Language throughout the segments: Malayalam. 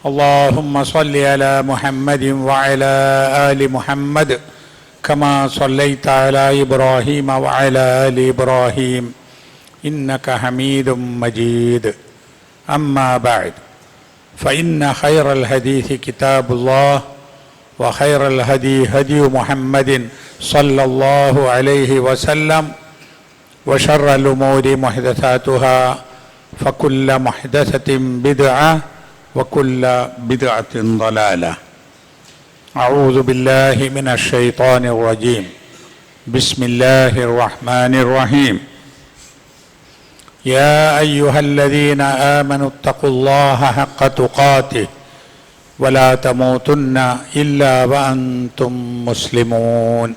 اللهم صل على محمد وعلى آل محمد كما صليت على إبراهيم وعلى آل إبراهيم. إنك حميد مجيد. أما بعد فإن خير الحديث كتاب الله وخير الهدي هدي محمد صلى الله عليه وسلم وشر الأمور محدثاتها فكل محدثة بدعة وكل بدعه ضلاله اعوذ بالله من الشيطان الرجيم بسم الله الرحمن الرحيم يا ايها الذين امنوا اتقوا الله حق تقاته ولا تموتن الا وانتم مسلمون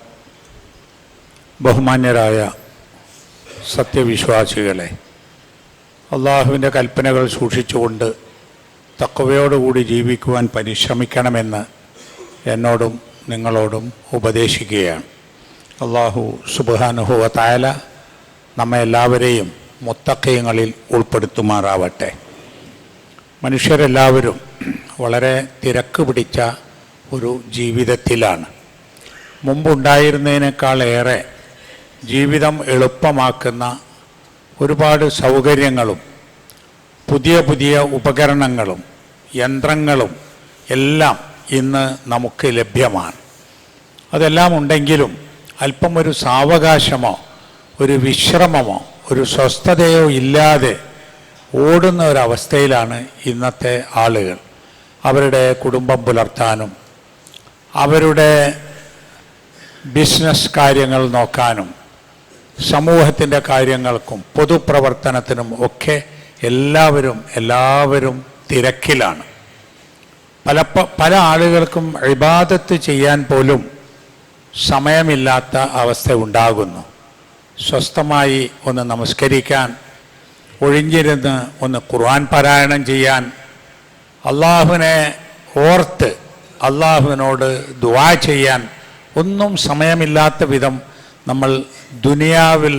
ബഹുമാന്യരായ സത്യവിശ്വാസികളെ അള്ളാഹുവിൻ്റെ കൽപ്പനകൾ സൂക്ഷിച്ചുകൊണ്ട് തക്കവയോടുകൂടി ജീവിക്കുവാൻ പരിശ്രമിക്കണമെന്ന് എന്നോടും നിങ്ങളോടും ഉപദേശിക്കുകയാണ്. അള്ളാഹു സുബാനുഹുവ തായാല നമ്മെ എല്ലാവരെയും മുത്തക്കയങ്ങളിൽ ഉൾപ്പെടുത്തുമാറാവട്ടെ. മനുഷ്യരെല്ലാവരും വളരെ തിരക്ക് പിടിച്ച ഒരു ജീവിതത്തിലാണ്. മുമ്പുണ്ടായിരുന്നതിനേക്കാളേറെ ജീവിതം എളുപ്പമാക്കുന്ന ഒരുപാട് സൗകര്യങ്ങളും പുതിയ പുതിയ ഉപകരണങ്ങളും യന്ത്രങ്ങളും എല്ലാം ഇന്ന് നമുക്ക് ലഭ്യമാണ്. അതെല്ലാം ഉണ്ടെങ്കിലും അല്പം ഒരു സാവകാശമോ ഒരു വിശ്രമമോ ഒരു സ്വസ്ഥതയോ ഇല്ലാതെ ഓടുന്ന ഒരവസ്ഥയിലാണ് ഇന്നത്തെ ആളുകൾ. അവരുടെ കുടുംബം പുലർത്താനും അവരുടെ ബിസിനസ് കാര്യങ്ങൾ നോക്കാനും സമൂഹത്തിന്റെ കാര്യങ്ങൾക്കും പൊതുപ്രവർത്തനത്തിനും ഒക്കെ എല്ലാവരും എല്ലാവരും തിരക്കിലാണ്. പല പല ആളുകൾക്കും ഇബാദത്ത് ചെയ്യാൻ പോലും സമയമില്ലാത്ത അവസ്ഥ ഉണ്ടാകുന്നു. സ്വസ്ഥമായി ഒന്ന് നമസ്കരിക്കാൻ ഒഴിഞ്ഞിരുന്ന് ഒന്ന് ഖുർആൻ പാരായണം ചെയ്യാൻ അള്ളാഹുവിനെ ഓർത്ത് അള്ളാഹുവിനോട് ദുവാ ചെയ്യാൻ ഒന്നും സമയമില്ലാത്ത വിധം നമ്മൾ ദുനിയാവിൽ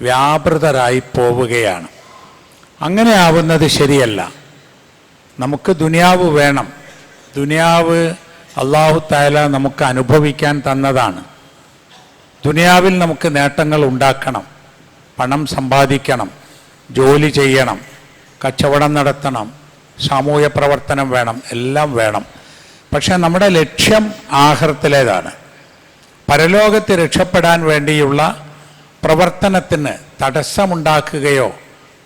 വ്യാപൃതരായി പോവുകയാണ്. അങ്ങനെ ആവുന്നത് ശരിയല്ല. നമുക്ക് ദുനിയാവ് വേണം. ദുനിയാവ് അള്ളാഹു താല നമുക്ക് അനുഭവിക്കാൻ തന്നതാണ്. ദുനിയാവിൽ നമുക്ക് നേട്ടങ്ങൾ ഉണ്ടാക്കണം. പണം സമ്പാദിക്കണം. ജോലി ചെയ്യണം. കച്ചവടം നടത്തണം. സാമൂഹ്യ പ്രവർത്തനം വേണം. എല്ലാം വേണം. പക്ഷേ നമ്മുടെ ലക്ഷ്യം ആഹൃത്തിലേതാണ് പരലോകത്ത് രക്ഷപ്പെടാൻ വേണ്ടിയുള്ള പ്രവർത്തനത്തിന് തടസ്സമുണ്ടാക്കുകയോ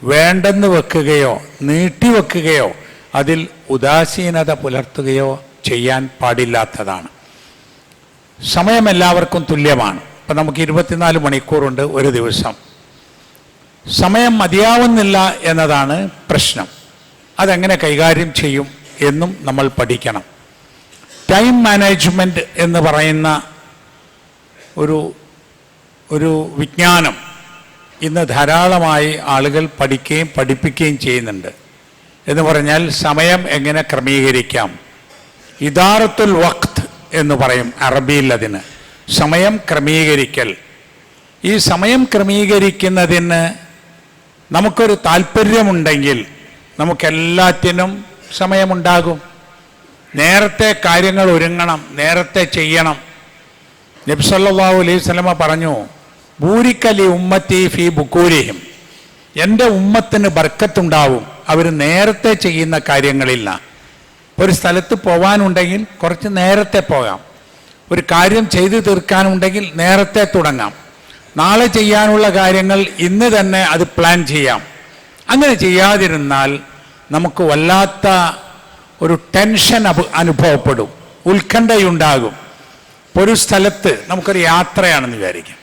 വേണ്ടെന്ന് വെക്കുകയോ നീട്ടിവെക്കുകയോ അതിൽ ഉദാസീനത പുലർത്തുകയോ ചെയ്യാൻ പാടില്ലാത്തതാണ്. സമയം എല്ലാവർക്കും തുല്യമാണ്. ഇപ്പം നമുക്ക് ഇരുപത്തിനാല് മണിക്കൂറുണ്ട് ഒരു ദിവസം. സമയം മതിയാവുന്നില്ല എന്നതാണ് പ്രശ്നം. അതെങ്ങനെ കൈകാര്യം ചെയ്യും എന്നും നമ്മൾ പഠിക്കണം. ടൈം മാനേജ്മെന്റ് എന്ന് പറയുന്ന ഒരു ഒരു വിജ്ഞാനം ഇന്ന് ധാരാളമായി ആളുകൾ പഠിക്കുകയും പഠിപ്പിക്കുകയും ചെയ്യുന്നുണ്ട്. എന്ന് പറഞ്ഞാൽ സമയം എങ്ങനെ ക്രമീകരിക്കാം? ഇദാറത്തുൽ വഖ്ത് എന്ന് പറയും അറബിയിൽ അതിന്. സമയം ക്രമീകരിക്കൽ. ഈ സമയം ക്രമീകരിക്കുന്നതിന് നമുക്കൊരു താല്പര്യമുണ്ടെങ്കിൽ നമുക്കെല്ലാത്തിനും സമയമുണ്ടാകും. നേരത്തെ കാര്യങ്ങൾ ഒരുങ്ങണം നേരത്തെ ചെയ്യണം. നബ്സല്ലാ അലൈഹി സ്വലമ പറഞ്ഞു ഭൂരിക്കലി ഉമ്മത്തി ഫി ബുക്കൂരിയും എന്റെ ഉമ്മത്തിന് ബർക്കത്തുണ്ടാവും. അവർ നേരത്തെ ചെയ്യുന്ന കാര്യങ്ങളില്ല. ഒരു സ്ഥലത്ത് പോകാനുണ്ടെങ്കിൽ കുറച്ച് നേരത്തെ പോകാം. ഒരു കാര്യം ചെയ്തു തീർക്കാനുണ്ടെങ്കിൽ നേരത്തെ തുടങ്ങാം. നാളെ ചെയ്യാനുള്ള കാര്യങ്ങൾ ഇന്ന് തന്നെ അത് പ്ലാൻ ചെയ്യാം. അങ്ങനെ ചെയ്യാതിരുന്നാൽ നമുക്ക് വല്ലാത്ത ഒരു ടെൻഷൻ അനുഭവപ്പെടും. ഉത്കണ്ഠയുണ്ടാകും. ഒരു സ്ഥലത്ത് നമുക്കൊരു യാത്രയാണെന്ന് വിചാരിക്കാം.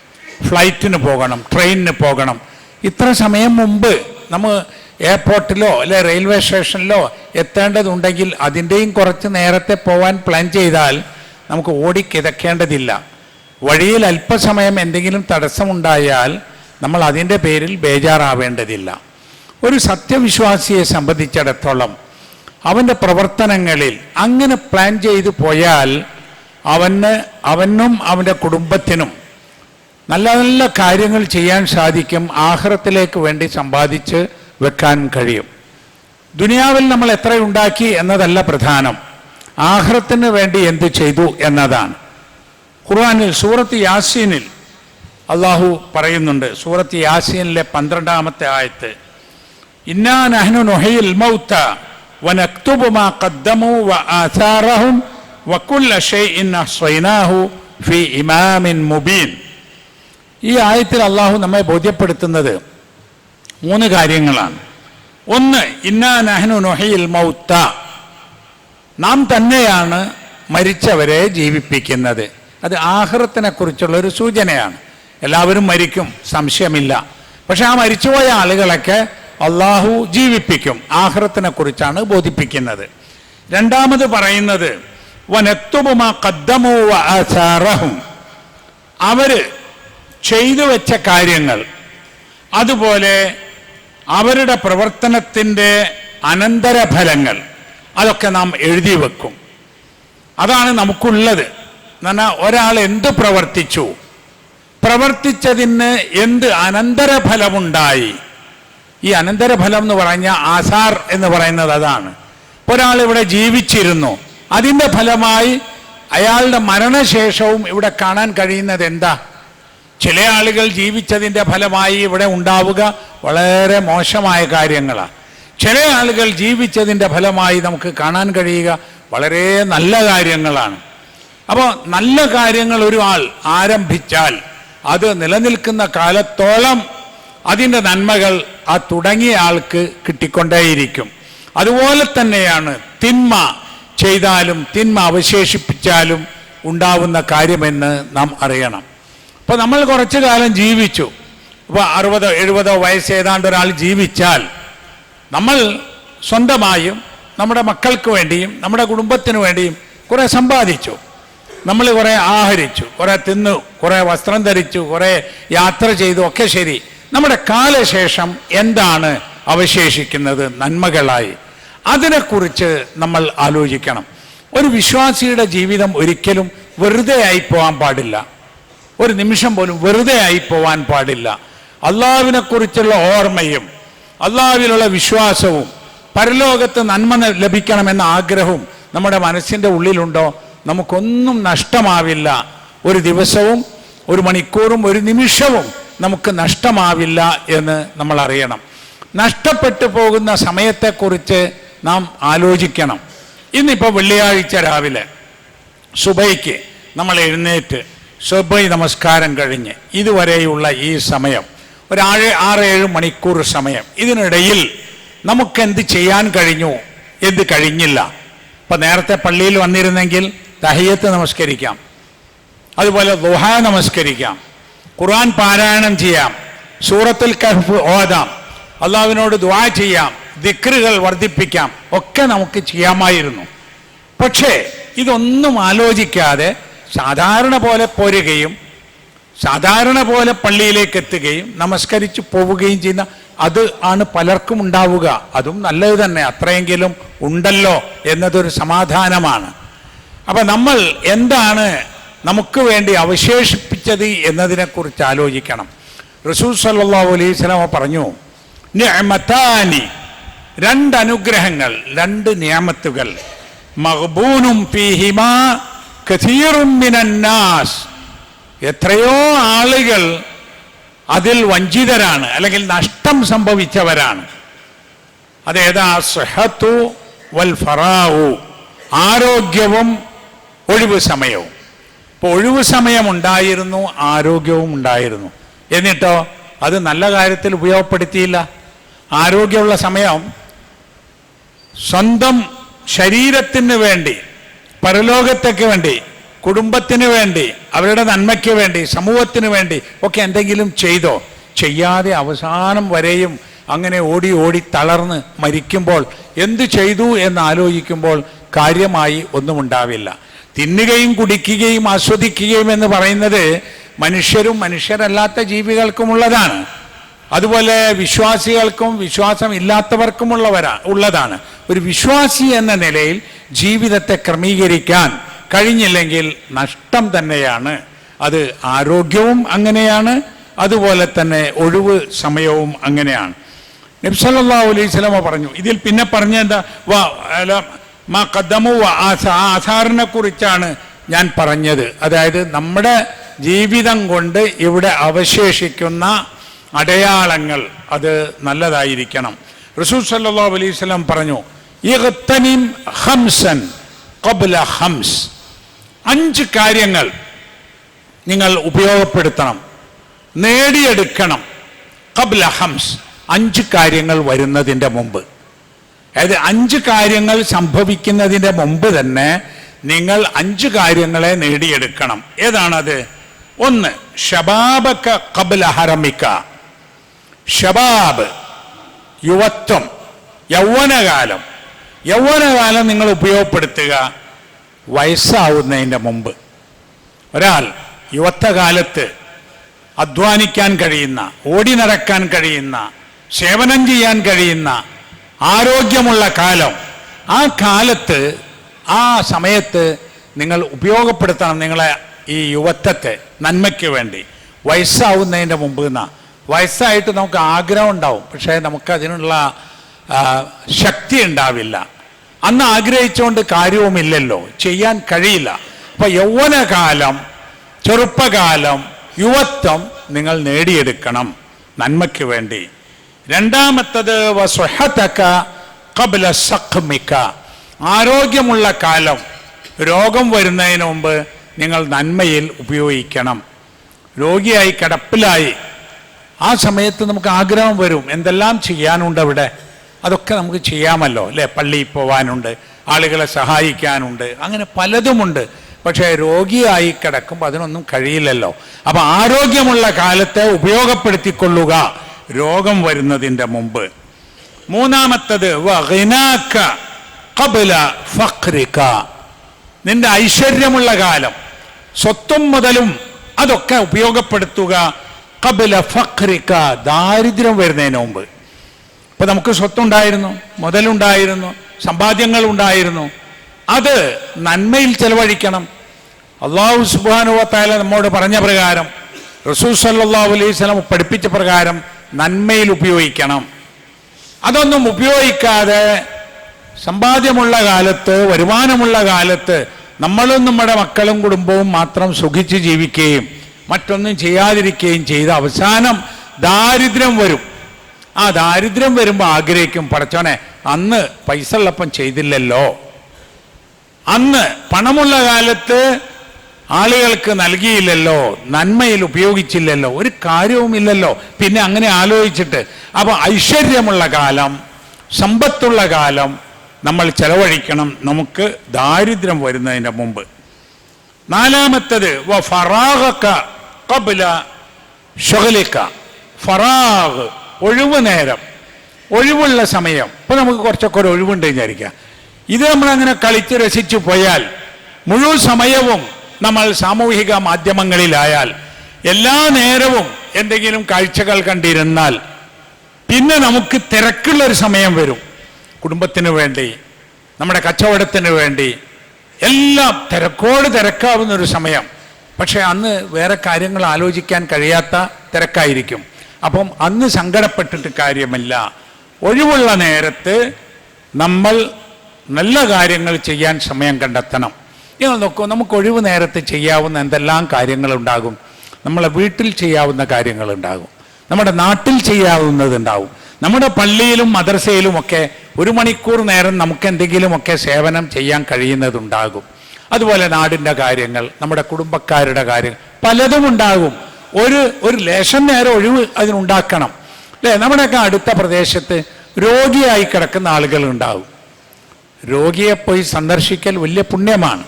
ഫ്ലൈറ്റിന് പോകണം ട്രെയിനിന് പോകണം. ഇത്ര സമയം മുമ്പ് നമ്മൾ എയർപോർട്ടിലോ അല്ലെ റെയിൽവേ സ്റ്റേഷനിലോ എത്തേണ്ടതുണ്ടെങ്കിൽ അതിന്റെയും കുറച്ച് നേരത്തെ പോകാൻ പ്ലാൻ ചെയ്താൽ നമുക്ക് ഓടിക്കിതക്കേണ്ടതില്ല വഴിയിൽ അല്പസമയം എന്തെങ്കിലും തടസ്സമുണ്ടായാൽ നമ്മൾ അതിന്റെ പേരിൽ ബേജാറാവേണ്ടതില്ല. ഒരു സത്യവിശ്വാസിയെ സംബന്ധിച്ചിടത്തോളം അവന്റെ പ്രവർത്തനങ്ങളിൽ അങ്ങനെ പ്ലാൻ ചെയ്തു പോയാൽ അവന് അവനും അവന്റെ കുടുംബത്തിനും നല്ല നല്ല കാര്യങ്ങൾ ചെയ്യാൻ സാധിക്കും. ആഹ്റത്തിലേക്ക് വേണ്ടി സമ്പാദിച്ച് വെക്കാൻ കഴിയും. ദുനിയാവിൽ നമ്മൾ എത്ര ഉണ്ടാക്കി എന്നതല്ല പ്രധാനം. ആഹ്റത്തിന് വേണ്ടി എന്ത് ചെയ്തു എന്നതാണ്. ഖുർആാനിൽ സൂറത്ത് യാസീനിൽ അള്ളാഹു പറയുന്നുണ്ട്. സൂറത്ത് യാസീനിലെ പന്ത്രണ്ടാമത്തെ ആയത്ത് ഇന്നാ നഹ്നു ഈ ആയത്തിൽ അള്ളാഹു നമ്മെ ബോധ്യപ്പെടുത്തുന്നത് മൂന്ന് കാര്യങ്ങളാണ്. ഒന്ന് ഇന്നാ നഹ്നു നൊഹയിൽ മൗത്ത. നാം തന്നെയാണ് മരിച്ചവരെ ജീവിപ്പിക്കുന്നത്. അത് ആഹൃത്തിനെ കുറിച്ചുള്ള ഒരു സൂചനയാണ്. എല്ലാവരും മരിക്കും സംശയമില്ല. പക്ഷെ ആ മരിച്ചുപോയ ആളുകളൊക്കെ അള്ളാഹു ജീവിപ്പിക്കും ആഹ്റത്തിനെ കുറിച്ചാണ് ബോധിപ്പിക്കുന്നത്. രണ്ടാമത് പറയുന്നത് വനത്തുബുമാ കദ്ദമൂവ അവർ ചെയ്തു വെച്ച കാര്യങ്ങൾ. അതുപോലെ അവരുടെ പ്രവർത്തനത്തിന്റെ അനന്തരഫലങ്ങൾ. അതൊക്കെ നാം എഴുതി വെക്കും. അതാണ് നമുക്കുള്ളത്. എന്നാൽ ഒരാൾ എന്ത് പ്രവർത്തിച്ചു? പ്രവർത്തിച്ചതിന് എന്ത് അനന്തരഫലമുണ്ടായി? ഈ അനന്തരഫലം എന്ന് പറഞ്ഞ ആസാർ എന്ന് പറയുന്നത് അതാണ്. ഒരാൾ ഇവിടെ ജീവിച്ചിരുന്നു. അതിന്റെ ഫലമായി അയാളുടെ മരണശേഷവും ഇവിടെ കാണാൻ കഴിയുന്നത് എന്താ? ചില ആളുകൾ ജീവിച്ചതിന്റെ ഫലമായി ഇവിടെ ഉണ്ടാവുക വളരെ മോശമായ കാര്യങ്ങളാണ് ചില ആളുകൾ ജീവിച്ചതിന്റെ ഫലമായി നമുക്ക് കാണാൻ കഴിയുക വളരെ നല്ല കാര്യങ്ങളാണ്. അപ്പോൾ നല്ല കാര്യങ്ങൾ ഒരു ആൾ ആരംഭിച്ചാൽ അത് നിലനിൽക്കുന്ന കാലത്തോളം അതിന്റെ നന്മകൾ ആ തുടങ്ങിയ ആൾക്ക് കിട്ടിക്കൊണ്ടേയിരിക്കും. അതുപോലെ തന്നെയാണ് തിന്മ ചെയ്താലും തിന്മ അവശേഷിപ്പിച്ചാലും ഉണ്ടാവുന്ന കാര്യമെന്ന് നാം അറിയണം. അപ്പോൾ നമ്മൾ കുറച്ചു കാലം ജീവിച്ചു. ഇപ്പോൾ അറുപതോ എഴുപതോ വയസ്സ് ഏതാണ്ട് ഒരാൾ ജീവിച്ചാൽ നമ്മൾ സ്വന്തമായും നമ്മുടെ മക്കൾക്ക് വേണ്ടിയും നമ്മുടെ കുടുംബത്തിന് വേണ്ടിയും കുറേ സമ്പാദിച്ചു. നമ്മൾ കുറേ ആഹരിച്ചു കുറേ തിന്നു കുറേ വസ്ത്രം ധരിച്ചു കുറേ യാത്ര ചെയ്തു ഒക്കെ ശരി. നമ്മുടെ കാലശേഷം എന്താണ് അവശേഷിക്കുന്നത്? നന്മകളായി. അതിനെക്കുറിച്ച് നമ്മൾ ആലോചിക്കണം. ഒരു വിശ്വാസിയുടെ ജീവിതം ഒരിക്കലും വെറുതെ ആയി പോകാൻ പാടില്ല. ഒരു നിമിഷം പോലും വെറുതെ ആയി പോവാൻ പാടില്ല. അള്ളാവിനെ കുറിച്ചുള്ള ഓർമ്മയും അള്ളാവിലുള്ള വിശ്വാസവും പരലോകത്ത് നന്മ ലഭിക്കണമെന്ന ആഗ്രഹവും നമ്മുടെ മനസ്സിന്റെ ഉള്ളിലുണ്ടോ? നമുക്കൊന്നും നഷ്ടമാവില്ല. ഒരു ദിവസവും ഒരു മണിക്കൂറും ഒരു നിമിഷവും നമുക്ക് നഷ്ടമാവില്ല എന്ന് നമ്മൾ അറിയണം. നഷ്ടപ്പെട്ടു പോകുന്ന സമയത്തെക്കുറിച്ച് നാം ആലോചിക്കണം. ഇന്നിപ്പോൾ വെള്ളിയാഴ്ച രാവിലെ സുബൈക്ക് നമ്മൾ എഴുന്നേറ്റ് സുബൈ നമസ്കാരം കഴിഞ്ഞ് ഇതുവരെയുള്ള ഈ സമയം ഒരു ആറ് ആറ് ഏഴ് മണിക്കൂർ സമയം. ഇതിനിടയിൽ നമുക്ക് എന്ത് ചെയ്യാൻ കഴിഞ്ഞു? എന്ത് കഴിഞ്ഞില്ല? ഇപ്പം നേരത്തെ പള്ളിയിൽ വന്നിരുന്നെങ്കിൽ തഹയ്യത്ത് നമസ്കരിക്കാം. അതുപോലെ ദുഹ നമസ്കരിക്കാം. ഖുർആൻ പാരായണം ചെയ്യാം. സൂറത്തുൽ കഹ്ഫ് ഓതാം. അള്ളാഹുവിനോട് ദുആ ചെയ്യാം. ദിക്റുകൾ വർദ്ധിപ്പിക്കാം. ഒക്കെ നമുക്ക് ചെയ്യാമായിരുന്നു. പക്ഷേ ഇതൊന്നും ആലോചിക്കാതെ സാധാരണ പോലെ പോരുകയും സാധാരണ പോലെ പള്ളിയിലേക്ക് എത്തുകയും നമസ്കരിച്ച് പോവുകയും ചെയ്യുന്ന അത് ആണ് പലർക്കും ഉണ്ടാവുക. അതും നല്ലത് തന്നെ. അത്രയെങ്കിലും ഉണ്ടല്ലോ എന്നതൊരു സമാധാനമാണ്. അപ്പൊ നമ്മൾ എന്താണ് നമുക്ക് വേണ്ടി അവശേഷിപ്പിച്ചത് എന്നതിനെക്കുറിച്ച് ആലോചിക്കണം. റസൂൽ സല്ലാ അലൈഹി പറഞ്ഞു നിഅമതാനി രണ്ട് അനുഗ്രഹങ്ങൾ രണ്ട് നിയമത്തുകൾ. മഹബൂനും കഥീറും മിനന്നാസ് എത്രയോ ആളുകൾ അതിൽ വഞ്ചിതരാണ് അല്ലെങ്കിൽ നഷ്ടം സംഭവിച്ചവരാണ്. അതേതാ? സെഹത്തു വൽ ഫറാവു ആരോഗ്യവും ഒഴിവ് സമയവും. ഇപ്പോൾ ഒഴിവ് സമയം ഉണ്ടായിരുന്നു ആരോഗ്യവും ഉണ്ടായിരുന്നു. എന്നിട്ടോ? അത് നല്ല കാര്യത്തിൽ ഉപയോഗപ്പെടുത്തിയില്ല. ആരോഗ്യമുള്ള സമയം സ്വന്തം ശരീരത്തിന് വേണ്ടി പരലോകത്തേക്ക് വേണ്ടി കുടുംബത്തിന് വേണ്ടി അവരുടെ നന്മയ്ക്ക് വേണ്ടി സമൂഹത്തിന് വേണ്ടി ഒക്കെ എന്തെങ്കിലും ചെയ്തോ ചെയ്യാതെ അവസാനം വരെയും അങ്ങനെ ഓടി ഓടി തളർന്ന് മരിക്കുമ്പോൾ എന്ത് ചെയ്തു എന്ന് ആലോചിക്കുമ്പോൾ കാര്യമായി ഒന്നും ഉണ്ടാവില്ല. തിന്നുകയും കുടിക്കുകയും ആസ്വദിക്കുകയും എന്ന് പറയുന്നത് മനുഷ്യരും മനുഷ്യരല്ലാത്ത ജീവികൾക്കുമുള്ളതാണ് അതുപോലെ വിശ്വാസികൾക്കും വിശ്വാസം ഇല്ലാത്തവർക്കുമുള്ളവരാ ഉള്ളതാണ്. ഒരു വിശ്വാസി എന്ന നിലയിൽ ജീവിതത്തെ ക്രമീകരിക്കാൻ കഴിഞ്ഞില്ലെങ്കിൽ നഷ്ടം തന്നെയാണ്. അത് ആരോഗ്യവും അങ്ങനെയാണ് അതുപോലെ തന്നെ ഒഴിവ് സമയവും അങ്ങനെയാണ്. നബ്സല്ലാ അലൈഹി പറഞ്ഞു ഇതിൽ പിന്നെ പറഞ്ഞ എന്താ വാ മാ ആധാറിനെ കുറിച്ചാണ് ഞാൻ പറഞ്ഞത്. അതായത് നമ്മുടെ ജീവിതം കൊണ്ട് ഇവിടെ അവശേഷിക്കുന്ന അടയാളങ്ങൾ അത് നല്ലതായിരിക്കണം. റസൂൽ സല്ലാ അലൈഹി സ്വലം പറഞ്ഞു ഹംസൻ ഹംസ് അഞ്ച് കാര്യങ്ങൾ നിങ്ങൾ ഉപയോഗപ്പെടുത്തണം നേടിയെടുക്കണം. കബ്ല ഹംസ് അഞ്ച് കാര്യങ്ങൾ വരുന്നതിന്റെ മുമ്പ്. അതായത് അഞ്ച് കാര്യങ്ങൾ സംഭവിക്കുന്നതിന്റെ മുമ്പ് തന്നെ നിങ്ങൾ അഞ്ച് കാര്യങ്ങളെ നേടിയെടുക്കണം. ഏതാണത്? ഒന്ന് ഷബാബക്ക കബ്ല ഹറമിക്ക. ഷബാബ് യുവത്വം യൗവനകാലം. യൗവനകാലം നിങ്ങൾ ഉപയോഗപ്പെടുത്തുക വയസ്സാവുന്നതിന്റെ മുമ്പ്. ഒരാൾ യുവത്വകാലത്ത് അധ്വാനിക്കാൻ കഴിയുന്ന ഓടി നടക്കാൻ കഴിയുന്ന സേവനം ചെയ്യാൻ കഴിയുന്ന ആരോഗ്യമുള്ള കാലം ആ കാലത്ത് ആ സമയത്ത് നിങ്ങൾ ഉപയോഗപ്പെടുത്തണം നിങ്ങളെ ഈ യുവത്വത്തെ നന്മയ്ക്ക് വേണ്ടി. വയസ്സാവുന്നതിന്റെ മുമ്പ് എന്നാ വയസ്സായിട്ട് നമുക്ക് ആഗ്രഹം ഉണ്ടാവും. പക്ഷേ നമുക്ക് അതിനുള്ള ശക്തി ഉണ്ടാവില്ല. അന്ന് ആഗ്രഹിച്ചുകൊണ്ട് കാര്യവുമില്ലല്ലോ. ചെയ്യാൻ കഴിയില്ല. അപ്പൊ യൗവനകാലം ചെറുപ്പകാലം യുവത്വം നിങ്ങൾ നേടിയെടുക്കണം. നന്മയ്ക്ക് വേണ്ടി. രണ്ടാമത്തത് വസ്വഹതക ഖബ്ല സഖ്മിക. ആരോഗ്യമുള്ള കാലം രോഗം വരുന്നതിന് മുമ്പ് നിങ്ങൾ നന്മയിൽ ഉപയോഗിക്കണം. രോഗിയായി കിടപ്പിലായി. ആ സമയത്ത് നമുക്ക് ആഗ്രഹം വരും എന്തെല്ലാം ചെയ്യാനുണ്ട് അവിടെ? അതൊക്കെ നമുക്ക് ചെയ്യാമല്ലോ അല്ലേ? പള്ളിയിൽ പോവാനുണ്ട് ആളുകളെ സഹായിക്കാനുണ്ട് അങ്ങനെ പലതുമുണ്ട്. പക്ഷേ രോഗിയായി കിടക്കുമ്പോൾ അതിനൊന്നും കഴിയില്ലല്ലോ. അപ്പം ആരോഗ്യമുള്ള കാലത്തെ ഉപയോഗപ്പെടുത്തിക്കൊള്ളുക രോഗം വരുന്നതിന്റെ മുമ്പ്. മൂന്നാമത്തത് നിന്റെ ഐശ്വര്യമുള്ള കാലം സ്വത്തും മുതലും അതൊക്കെ ഉപയോഗപ്പെടുത്തുക കബില ഫക്രിക്ക ദാരിദ്ര്യം വരുന്നതിന് മുമ്പ്. ഇപ്പൊ നമുക്ക് സ്വത്തുണ്ടായിരുന്നു മുതലുണ്ടായിരുന്നു സമ്പാദ്യങ്ങൾ ഉണ്ടായിരുന്നു അത് നന്മയിൽ ചെലവഴിക്കണം. അള്ളാഹു സുബാനുവത്തായ നമ്മോട് പറഞ്ഞ പ്രകാരം റസൂൽ സല്ലാഹു അലൈഹി പഠിപ്പിച്ച പ്രകാരം നന്മയിൽ ഉപയോഗിക്കണം. അതൊന്നും ഉപയോഗിക്കാതെ സമ്പാദ്യമുള്ള കാലത്ത് വരുമാനമുള്ള കാലത്ത് നമ്മളും നമ്മുടെ മക്കളും കുടുംബവും മാത്രം സുഖിച്ച് ജീവിക്കുകയും മറ്റൊന്നും ചെയ്യാതിരിക്കുകയും ചെയ്ത് അവസാനം ദാരിദ്ര്യം വരും. ആ ദാരിദ്ര്യം വരുമ്പോൾ ആഗ്രഹിക്കും പടച്ചോനെ അന്ന് പൈസ ഉള്ളപ്പം ചെയ്തില്ലല്ലോ. അന്ന് പണമുള്ള കാലത്ത് ആളുകൾക്ക് നൽകിയില്ലല്ലോ നന്മയിൽ ഉപയോഗിച്ചില്ലല്ലോ ഒരു കാര്യവുമില്ലല്ലോ പിന്നെ അങ്ങനെ ആലോചിച്ചിട്ട് അപ്പോൾ ഐശ്വര്യമുള്ള കാലം സമ്പത്തുള്ള കാലം നമ്മൾ ചെലവഴിക്കണം. നമുക്ക് ദാരിദ്ര്യം വരുന്നതിന് മുമ്പ്. നാലാമത്തത് വ ഫറാഗക ഖബ്ല ഷൊഹലിക്ക ഫറാഗ് ഒഴിവ് നേരം. ഒഴിവുള്ള സമയം. ഇപ്പൊ നമുക്ക് കുറച്ചൊക്കെ ഒരു ഒഴിവുണ്ട് വിചാരിക്കുക. ഇത് നമ്മൾ അങ്ങനെ കളിച്ച് രസിച്ചു പോയാൽ മുഴുവൻ സമയവും നമ്മൾ സാമൂഹിക മാധ്യമങ്ങളിലായാൽ എല്ലാ നേരവും എന്തെങ്കിലും കാഴ്ചകൾ കണ്ടിരുന്നാൽ പിന്നെ നമുക്ക് തിരക്കുള്ള ഒരു സമയം വരും. കുടുംബത്തിന് വേണ്ടി നമ്മുടെ കച്ചവടത്തിന് വേണ്ടി എല്ലാം തിരക്കോട് തിരക്കാവുന്ന ഒരു സമയം. പക്ഷെ അന്ന് വേറെ കാര്യങ്ങൾ ആലോചിക്കാൻ കഴിയാത്ത തിരക്കായിരിക്കും. അപ്പം അന്ന് സങ്കടപ്പെട്ടിട്ട് കാര്യമല്ല. ഒഴിവുള്ള നേരത്ത് നമ്മൾ നല്ല കാര്യങ്ങൾ ചെയ്യാൻ സമയം കണ്ടെത്തണം. നിങ്ങൾ നോക്കൂ നമുക്ക് ഒഴിവ് നേരത്ത് ചെയ്യാവുന്ന എന്തെല്ലാം കാര്യങ്ങളുണ്ടാകും? നമ്മളെ വീട്ടിൽ ചെയ്യാവുന്ന കാര്യങ്ങളുണ്ടാകും. നമ്മുടെ നാട്ടിൽ ചെയ്യാവുന്നതുണ്ടാവും നമ്മുടെ പള്ളിയിലും മദ്രസയിലും ഒക്കെ ഒരു മണിക്കൂർ നേരം നമുക്ക് എന്തെങ്കിലുമൊക്കെ സേവനം ചെയ്യാൻ കഴിയുന്നതുണ്ടാകും. അതുപോലെ നാടിന്റെ കാര്യങ്ങൾ നമ്മുടെ കുടുംബക്കാരുടെ കാര്യങ്ങൾ. പലതും ഉണ്ടാകും. ഒരു ഒരു ലേശം നേരം ഒഴിവ് അതിനുണ്ടാക്കണം. അല്ലേ? നമ്മുടെയൊക്കെ അടുത്ത പ്രദേശത്ത് രോഗിയായി കിടക്കുന്ന ആളുകൾ ഉണ്ടാകും. രോഗിയെ പോയി സന്ദർശിക്കൽ വലിയ പുണ്യമാണ്.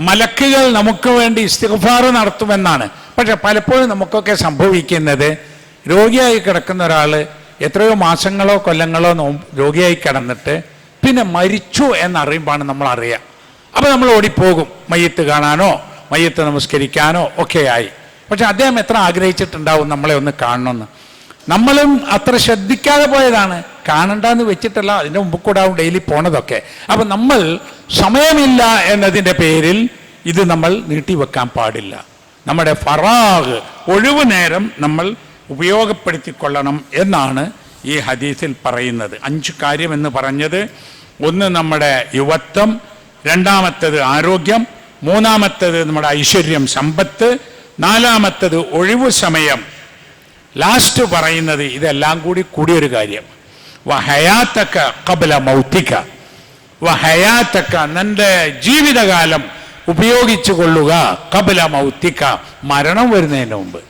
മലക്കുകൾ നമുക്ക് വേണ്ടി ഇസ്തിഫാർ നടത്തുമെന്നാണ്. പക്ഷെ പലപ്പോഴും നമുക്കൊക്കെ സംഭവിക്കുന്നത് രോഗിയായി കിടക്കുന്ന ഒരാൾ എത്രയോ മാസങ്ങളോ കൊല്ലങ്ങളോ രോഗിയായി കിടന്നിട്ട് പിന്നെ മരിച്ചു എന്നറിയുമ്പോഴാണ് നമ്മൾ അറിയുക അപ്പോൾ നമ്മൾ ഓടിപ്പോകും. മയ്യത്ത് കാണാനോ മയ്യത്ത് നമസ്കരിക്കാനോ ഒക്കെ ആയി പക്ഷെ അദ്ദേഹം എത്ര ആഗ്രഹിച്ചിട്ടുണ്ടാവും നമ്മളെ ഒന്ന് കാണണമെന്ന്? നമ്മളും അത്ര ശ്രദ്ധിക്കാതെ പോയതാണ്. കാണണ്ടെന്ന് വെച്ചിട്ടല്ല അതിന്റെ മുമ്പ് കൂടെ ആവും ഡെയിലി പോണതൊക്കെ. അപ്പം നമ്മൾ സമയമില്ല എന്നതിന്റെ പേരിൽ ഇത് നമ്മൾ നീട്ടിവെക്കാൻ പാടില്ല. നമ്മുടെ ഫറാഗ് ഒഴിവ് നേരം നമ്മൾ ഉപയോഗപ്പെടുത്തിക്കൊള്ളണം എന്നാണ് ഈ ഹദീസിൽ പറയുന്നത്. അഞ്ച് കാര്യം എന്ന് പറഞ്ഞത്. ഒന്ന് നമ്മുടെ യുവത്വം രണ്ടാമത്തത് ആരോഗ്യം മൂന്നാമത്തത് നമ്മുടെ ഐശ്വര്യം സമ്പത്ത് നാലാമത്തത് ഒഴിവു സമയം. ലാസ്റ്റ് പറയുന്നത് ഇതെല്ലാം കൂടി കൂടിയൊരു കാര്യം. വഹയാത്തക്ക കബല മൗത്തിക്ക വഹയാത്തക്ക നിന്റെ ജീവിതകാലം ഉപയോഗിച്ചു കൊള്ളുക കബല മൗത്തിക്ക മരണം വരുന്നതിന് മുമ്പ്.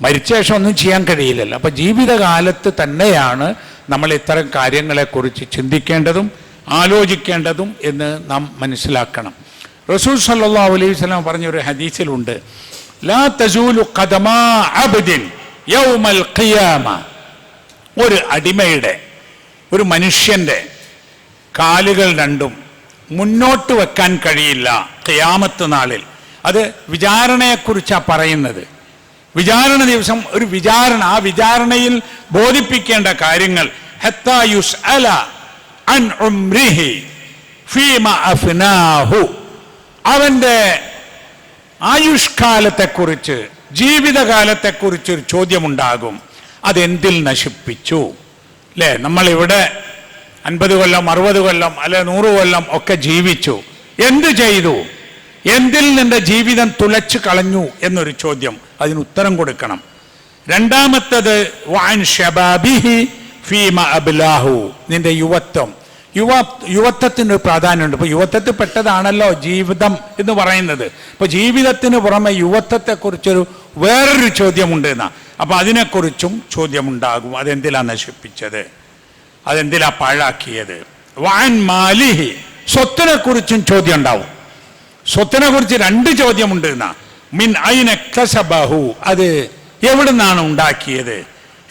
മരിച്ച ശേഷം ഒന്നും ചെയ്യാൻ കഴിയില്ലല്ലോ. അപ്പൊ ജീവിതകാലത്ത് തന്നെയാണ് നമ്മൾ ഇത്തരം കാര്യങ്ങളെക്കുറിച്ച് ചിന്തിക്കേണ്ടതും ആലോചിക്കേണ്ടതും എന്ന് നാം മനസ്സിലാക്കണം. റസൂൽ സല്ലാ അലൈഹി വസല്ലം പറഞ്ഞൊരു ഹദീസിലുണ്ട്. ലാ തസൂലു ഒരു അടിമയുടെ ഒരു മനുഷ്യന്റെ കാലുകൾ രണ്ടും മുന്നോട്ട് വെക്കാൻ കഴിയില്ല ക്യാമത്ത് നാളിൽ. അത് വിചാരണയെക്കുറിച്ചാണ് പറയുന്നത്. വിചാരണ ദിവസം ഒരു വിചാരണ ആ വിചാരണയിൽ ബോധിപ്പിക്കേണ്ട കാര്യങ്ങൾ. ഹത്താ യുസ്അല അൻ ഉംരിഹി ഫീമ അഫ്നാഹു. അവന്റെ ആയുഷ്കാലത്തെക്കുറിച്ച് ജീവിതകാലത്തെക്കുറിച്ച് ഒരു ചോദ്യമുണ്ടാകും. അതെന്തിൽ നശിപ്പിച്ചു? അല്ലേ നമ്മളിവിടെ അൻപത് കൊല്ലം അറുപത് കൊല്ലം അല്ലെ നൂറ് കൊല്ലം ഒക്കെ ജീവിച്ചു. എന്ത് ചെയ്തു? എന്തിൽ നിന്റെ ജീവിതം തുളച്ചു കളഞ്ഞു എന്നൊരു ചോദ്യം അതിന് ഉത്തരം കൊടുക്കണം. രണ്ടാമത്തത് വാൻ ഷബാബിഹി ഫീമ അബ്ലാഹു. നിന്റെ യുവത്വം. യുവ യുവത്വത്തിന് പ്രാധാന്യമുണ്ട്. ഇപ്പൊ യുവത്വത്തിൽ പെട്ടതാണല്ലോ ജീവിതം എന്ന് പറയുന്നത്. ഇപ്പൊ ജീവിതത്തിന് പുറമെ യുവത്വത്തെക്കുറിച്ചൊരു വേറൊരു ചോദ്യമുണ്ട് എന്നാ അപ്പൊ അതിനെക്കുറിച്ചും ചോദ്യമുണ്ടാകും. അതെന്തിലാ നശിപ്പിച്ചത്? അതെന്തിലാ പാഴാക്കിയത്? വാൻ മാലിഹി. സ്വത്തിനെ കുറിച്ചും ചോദ്യം ഉണ്ടാവും സ്വത്തിനെ കുറിച്ച് രണ്ട് ചോദ്യമുണ്ട് എന്നാ മിൻ ഐനബഹു അത് എവിടുന്നാണ് ഉണ്ടാക്കിയത്?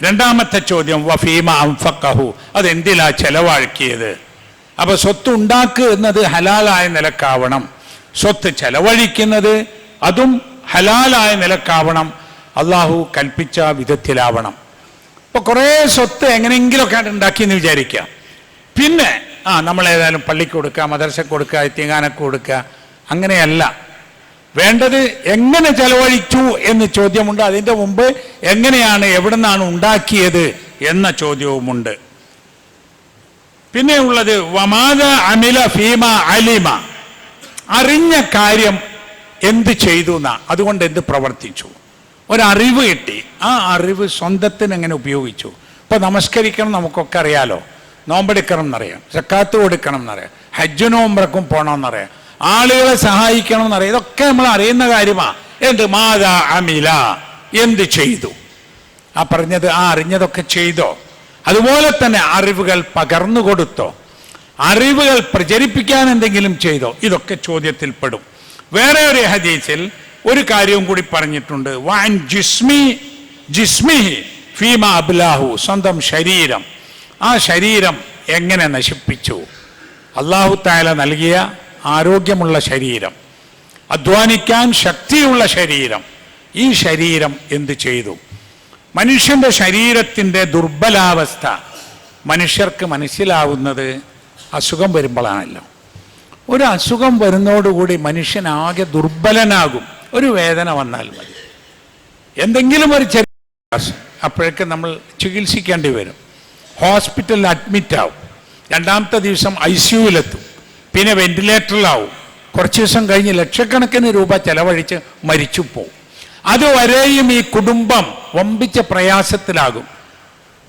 രണ്ടാമത്തെ ചോദ്യം വഫീമ അംഫക്കഹു. അതെന്തിലാ ചെലവാക്കിയത് അപ്പൊ സ്വത്ത് ഉണ്ടാക്കുക എന്നത് ഹലാലായ നിലക്കാവണം. സ്വത്ത് ചെലവഴിക്കുന്നത് അതും ഹലാലായ നിലക്കാവണം. അള്ളാഹു കൽപ്പിച്ച വിധത്തിലാവണം. ഇപ്പൊ കുറേ സ്വത്ത് എങ്ങനെയെങ്കിലുമൊക്കെ ആയിട്ട് ഉണ്ടാക്കിയെന്ന് വിചാരിക്കാം പിന്നെ ആ നമ്മൾ ഏതായാലും പള്ളിക്ക് കൊടുക്കുക മദർസക്ക് കൊടുക്കുക എത്തിങ്ങാനക്ക് കൊടുക്കുക അങ്ങനെയല്ല. വേണ്ടത് എങ്ങനെ ചെലവഴിച്ചു എന്ന് ചോദ്യമുണ്ട്. അതിന്റെ മുമ്പ് എങ്ങനെയാണ് എവിടെ നിന്നാണ് ഉണ്ടാക്കിയത് എന്ന ചോദ്യവുമുണ്ട്. പിന്നെ ഉള്ളത് വമാത അമില ഫീമ അലിമ. അറിഞ്ഞ കാര്യം എന്ത് ചെയ്തു എന്നാ. അതുകൊണ്ട് എന്ത് പ്രവർത്തിച്ചു? ഒരറിവ് കിട്ടി. ആ അറിവ് സ്വന്തത്തിന് എങ്ങനെ ഉപയോഗിച്ചു? ഇപ്പൊ നമസ്കരിക്കണം നമുക്കൊക്കെ അറിയാലോ. നോമ്പെടുക്കണം എന്നറിയാം. സക്കാത്ത് കൊടുക്കണം എന്നറിയാം. ഹജ്ജിനും പോകണം എന്നറിയാം. ആളുകളെ സഹായിക്കണം എന്നറിയാം. ഇതൊക്കെ നമ്മൾ അറിയുന്ന കാര്യമാ. എന്ത്? മാതാ അമില. എന്ത് ചെയ്തു? ആ പറഞ്ഞത് ആ അറിഞ്ഞതൊക്കെ ചെയ്തോ? അതുപോലെ തന്നെ അറിവുകൾ പകർന്നു കൊടുത്തോ അറിവുകൾ പ്രചരിപ്പിക്കാൻ എന്തെങ്കിലും ചെയ്തോ ഇതൊക്കെ ചോദ്യത്തിൽപ്പെടും വേറെ ഒരു ഹദീസിൽ ഒരു കാര്യവും കൂടി പറഞ്ഞിട്ടുണ്ട്. വാൻ ജിസ്മി ജിസ്മിഹി ഫീമ അബ്ലാഹു സ്വന്തം ശരീരം. ആ ശരീരം എങ്ങനെ നശിപ്പിച്ചു? അള്ളാഹു താല നൽകിയ ആരോഗ്യമുള്ള ശരീരം അധ്വാനിക്കാൻ ശക്തിയുള്ള ശരീരം. ഈ ശരീരം എന്ത് ചെയ്തു? മനുഷ്യന്റെ ശരീരത്തിന്റെ ദുർബലാവസ്ഥ മനുഷ്യർക്ക് മനസ്സിലാവുന്നത് അസുഖം വരുമ്പോഴാണല്ലോ. ഒരു അസുഖം വരുന്നതോടുകൂടി മനുഷ്യനാകെ ദുർബലനാകും. ഒരു വേദന വന്നാൽ മതി. എന്തെങ്കിലും ഒരു ചെറിയ അപ്പോഴേക്ക് നമ്മൾ ചികിത്സിക്കേണ്ടി വരും. ഹോസ്പിറ്റലിൽ അഡ്മിറ്റ് ആവും. രണ്ടാമത്തെ ദിവസം ഐ സിയുവിലെത്തും പിന്നെ വെന്റിലേറ്ററിലാവും. കുറച്ച് ദിവസം കഴിഞ്ഞ് ലക്ഷക്കണക്കിന് രൂപ ചെലവഴിച്ച് മരിച്ചു പോവും അതുവരെയും ഈ കുടുംബം വമ്പിച്ച പ്രയാസത്തിലാകും.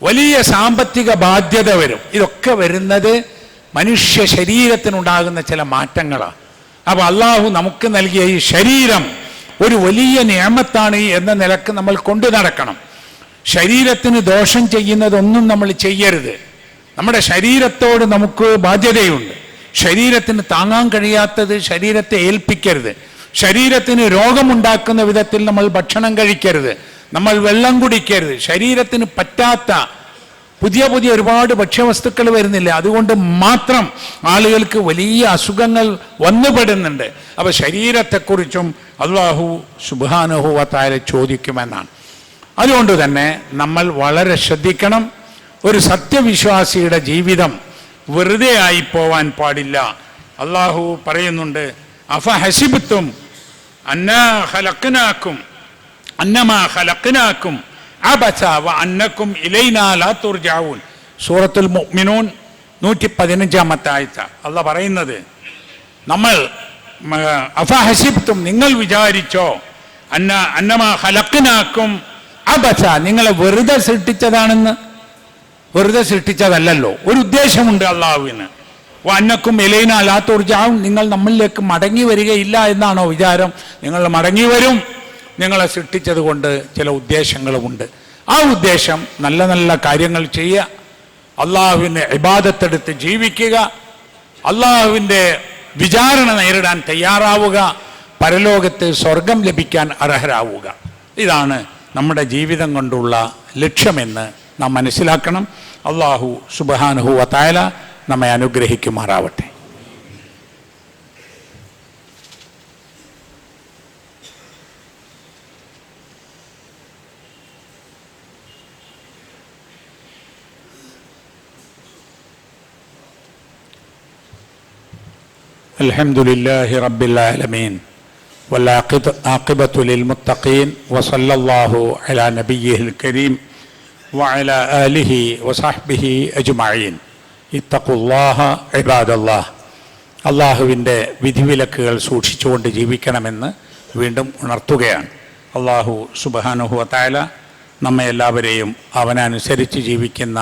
വലിയ സാമ്പത്തിക ബാധ്യത വരും. ഇതൊക്കെ വരുന്നത് മനുഷ്യ ശരീരത്തിനുണ്ടാകുന്ന ചില മാറ്റങ്ങളാണ് അപ്പൊ അള്ളാഹു നമുക്ക് നൽകിയ ഈ ശരീരം ഒരു വലിയ നിയമത്താണ് എന്ന നിലയ്ക്ക് നമ്മൾ കൊണ്ടു നടക്കണം. ശരീരത്തിന് ദോഷം ചെയ്യുന്നതൊന്നും നമ്മൾ ചെയ്യരുത്. നമ്മുടെ ശരീരത്തോട് നമുക്ക് ബാധ്യതയുണ്ട്. ശരീരത്തിന് താങ്ങാൻ കഴിയാത്തത് ശരീരത്തെ ഏൽപ്പിക്കരുത്. ശരീരത്തിന് രോഗമുണ്ടാക്കുന്ന വിധത്തിൽ നമ്മൾ ഭക്ഷണം കഴിക്കരുത്. നമ്മൾ വെള്ളം കുടിക്കരുത്. ശരീരത്തിന് പറ്റാത്ത പുതിയ പുതിയ ഒരുപാട് ഭക്ഷ്യവസ്തുക്കൾ വരുന്നില്ല. അതുകൊണ്ട് മാത്രം ആളുകൾക്ക് വലിയ അസുഖങ്ങൾ വന്നുപെടുന്നുണ്ട്. അപ്പോൾ ശരീരത്തെക്കുറിച്ചും അള്ളാഹു സുബാനുഹുവത്തായ ചോദിക്കുമെന്നാണ്. അതുകൊണ്ട് തന്നെ നമ്മൾ വളരെ ശ്രദ്ധിക്കണം. ഒരു സത്യവിശ്വാസിയുടെ ജീവിതം വെറുതെ ആയി പോവാൻ പാടില്ല. അള്ളാഹു പറയുന്നുണ്ട് അഫ ഹസിബത്തും അന്നാ ഹലക്കനാക്കും അന്നമാ ഹലക്കനാക്കും അബസ വ അന്നക്കും ഇലൈനാ ലാ തുർജാവൂൻ സൂറത്തുൽ മുഅ്മിനൂൻ നൂറ്റി പതിനഞ്ചാമത്തെ ആഴ്ച അല്ല പറയുന്നത് നമ്മൾ മ, അഫ ഹസിബ്തും നിങ്ങൾ വിചാരിച്ചോ അന്ന അന്നമാ ഹലക്കിനാക്കും അബസ നിങ്ങളെ വെറുതെ സൃഷ്ടിച്ചതാണെന്ന്? വെറുതെ സൃഷ്ടിച്ചതല്ലല്ലോ. ഒരു ഉദ്ദേശമുണ്ട് അള്ളാഹുവിന്. വ അന്നക്കും എലൈന അലാത്തോർജാവും നിങ്ങൾ നമ്മളിലേക്ക് മടങ്ങി വരികയില്ല എന്നാണോ വിചാരം? നിങ്ങൾ മടങ്ങി വരും. നിങ്ങളെ സൃഷ്ടിച്ചത് കൊണ്ട് ചില ഉദ്ദേശങ്ങളുമുണ്ട് ആ ഉദ്ദേശം നല്ല നല്ല കാര്യങ്ങൾ ചെയ്യുക. അള്ളാഹുവിന്റെ ഇബാദത്തെടുത്ത് ജീവിക്കുക. അള്ളാഹുവിന്റെ വിചാരണ നേരിടാൻ തയ്യാറാവുക. പരലോകത്ത് സ്വർഗം ലഭിക്കാൻ അർഹരാവുക. ഇതാണ് നമ്മുടെ ജീവിതം കൊണ്ടുള്ള ലക്ഷ്യമെന്ന് നാം മനസ്സിലാക്കണം. അള്ളാഹു സുബാനുഹു വത്തായ നമ്മെ അനുഗ്രഹിക്കുമാറാവട്ടെ الحمد لله رب العالمين والعاقبة للمتقين وصلى الله على نبيه الكريم وعلى آله وصحبه أجمعين ഇത്തഖുല്ലാഹ ഇബാദല്ലാഹ്. അള്ളാഹുവിന്റെ വിധിവിലക്കുകൾ സൂക്ഷിച്ചുകൊണ്ട് ജീവിക്കണമെന്ന് വീണ്ടും ഉണർത്തുകയാണ്. അള്ളാഹു സുബഹാനുഹുവത്തായ നമ്മെ എല്ലാവരെയും അവനനുസരിച്ച് ജീവിക്കുന്ന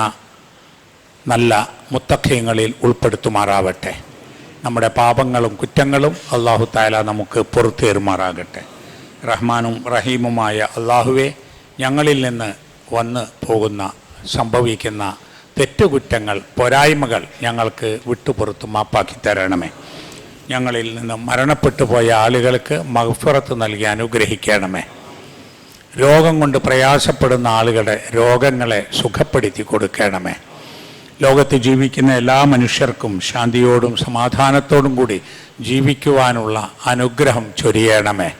നല്ല മുത്തഖ്യങ്ങളിൽ ഉൾപ്പെടുത്തുമാറാവട്ടെ. നമ്മുടെ പാപങ്ങളും കുറ്റങ്ങളും അള്ളാഹു തആല നമുക്ക് പുറത്തേറുമാറാകട്ടെ റഹ്മാനും റഹീമുമായ അള്ളാഹുവെ ഞങ്ങളിൽ നിന്ന് വന്ന് പോകുന്ന സംഭവിക്കുന്ന തെറ്റുകുറ്റങ്ങൾ പോരായ്മകൾ ഞങ്ങൾക്ക് വിട്ടുപുറത്ത് മാപ്പാക്കി തരണമേ. ഞങ്ങളിൽ നിന്ന് മരണപ്പെട്ടു പോയ ആളുകൾക്ക് മഹഫുറത്ത് നൽകി അനുഗ്രഹിക്കണമേ. രോഗം കൊണ്ട് പ്രയാസപ്പെടുന്ന ആളുകളുടെ രോഗങ്ങളെ സുഖപ്പെടുത്തി കൊടുക്കണമേ. ലോകത്ത് ജീവിക്കുന്ന എല്ലാ മനുഷ്യർക്കും ശാന്തിയോടും സമാധാനത്തോടും കൂടി ജീവിക്കുവാനുള്ള അനുഗ്രഹം ചൊരിയണമേ.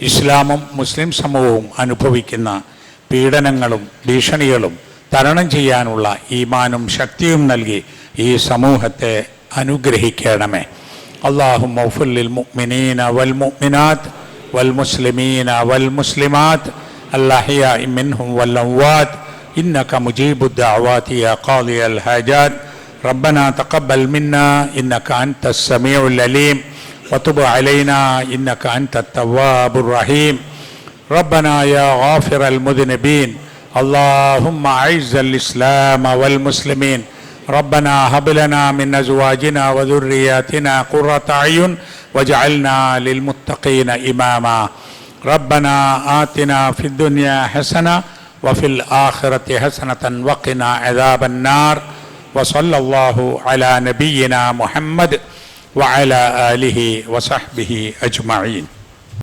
ഇസ്ലാമും മുസ്ലിം സമൂഹവും അനുഭവിക്കുന്ന പീഡനങ്ങളും ഭീഷണികളും തരണം ചെയ്യാനുള്ള ഈമാനും ശക്തിയും നൽകി ഈ സമൂഹത്തെ അനുഗ്രഹിക്കണമേ അള്ളാഹു മൗഫുല്ലിൽ മുഅ്മിനീന വൽ മുഅ്മിനാത്ത് വൽ മുസ്ലിമീന വൽ മുസ്ലിമാത്ത് അല്ലാഹിയ മിൻഹും വൽ അംവാത്ത് إنك مجيب الدعوات يا قاضي الحاجات ربنا تقبل منا إنك أنت السميع العليم وتب علينا إنك أنت التواب الرحيم ربنا يا غافر المذنبين اللهم أعز الإسلام والمسلمين. ربنا هب لنا من أزواجنا وذرياتنا قرة أعين واجعلنا للمتقين إماما. ربنا آتنا في الدنيا حسنة وفي الآخرة حسنة وقنا عذاب النار. وصلى الله على نبينا محمد وعلى آله وصحبه أجمعين.